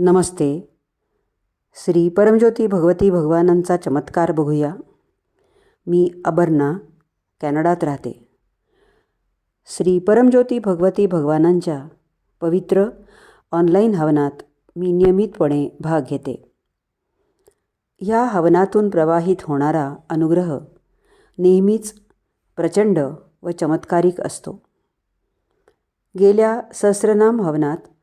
नमस्ते. श्री परमज्योती भगवती भगवानांचा चमत्कार बघूया. मी अबर्ना कॅनडात राहते. श्री परमज्योती भगवती भगवानांच्या पवित्र ऑनलाईन हवनात मी नियमितपणे भाग घेते. या हवनातून प्रवाहित होणारा अनुग्रह नेहमीच प्रचंड व चमत्कारिक असतो. गेल्या सहस्रनाम हवनात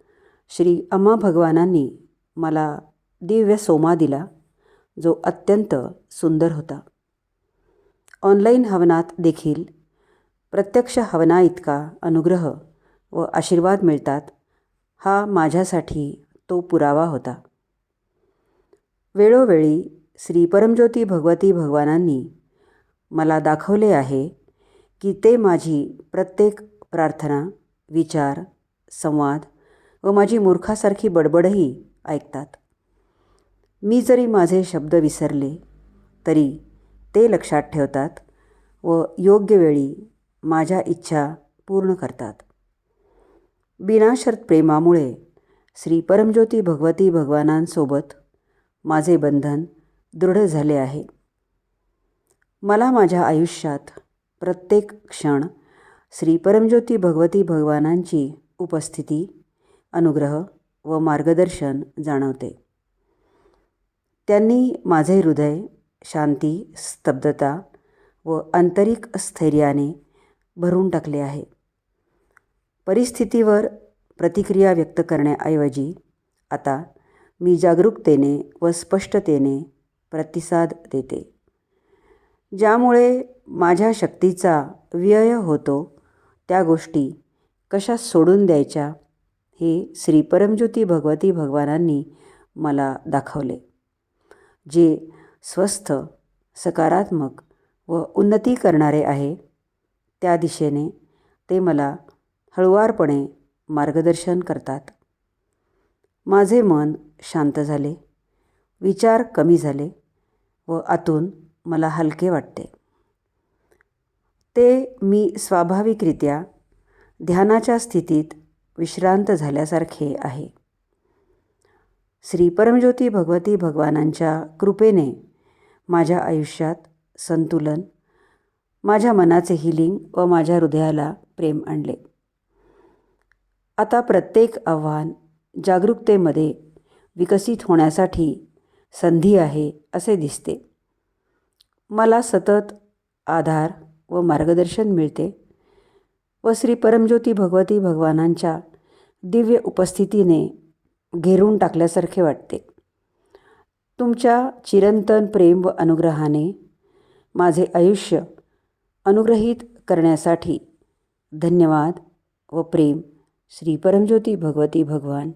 श्री अम्मा भगवानांनी मला दिव्य सोमा दिला जो अत्यंत सुंदर होता. ऑनलाईन हवनात देखील प्रत्यक्ष हवना इतका अनुग्रह व आशीर्वाद मिळतात हा माझ्यासाठी तो पुरावा होता. वेळोवेळी श्री परमज्योती भगवती भगवानांनी मला दाखवले आहे की ते माझी प्रत्येक प्रार्थना विचार संवाद व माझी मूर्खासारखी बडबडही ऐकतात. मी जरी माझे शब्द विसरले तरी ते लक्षात ठेवतात व योग्य वेळी माझ्या इच्छा पूर्ण करतात. बिनाशर्त प्रेमामुळे श्री परमज्योती भगवती भगवानांसोबत माझे बंधन दृढ झाले आहे. मला माझ्या आयुष्यात प्रत्येक क्षण श्री परमज्योती भगवती भगवानांची उपस्थिती अनुग्रह व मार्गदर्शन जाणवते. त्यांनी माझे हृदय शांती स्तब्धता व आंतरिक स्थैर्याने भरून टाकले आहे. परिस्थितीवर प्रतिक्रिया व्यक्त करण्याऐवजी आता मी जागरूकतेने व स्पष्टतेने प्रतिसाद देते. ज्यामुळे माझ्या शक्तीचा व्यय होतो त्या गोष्टी कशा सोडून द्यायच्या हे श्री परमज्योती भगवती भगवानांनी मला दाखवले जे स्वस्थ सकारात्मक व उन्नती करणारे आहे. त्या दिशेने ते मला हळुवारपणे मार्गदर्शन करतात. माझे मन शांत झाले विचार कमी झाले व आतून मला हलके वाटते. ते मी स्वाभाविकरित्या ध्यानाच्या स्थितीत विश्रांत झाल्यासारखे आहे. श्री परमज्योती भगवती भगवानांच्या कृपेने माझ्या आयुष्यात संतुलन माझ्या मनाचे हिलिंग व माझ्या हृदयाला प्रेम आणले. आता प्रत्येक आव्हान जागरूकतेमध्ये विकसित होण्यासाठी संधी आहे असे दिसते. मला सतत आधार व मार्गदर्शन मिळते. व श्री परमज्योती भगवती भगवानांच्या दिव्य उपस्थितीने घेरून टाकल्यासारखे वाटते. तुमच्या चिरंतन प्रेम व अनुग्रहाने माझे आयुष्य अनुग्रहित करण्यासाठी धन्यवाद व प्रेम श्री परमज्योती भगवती भगवान.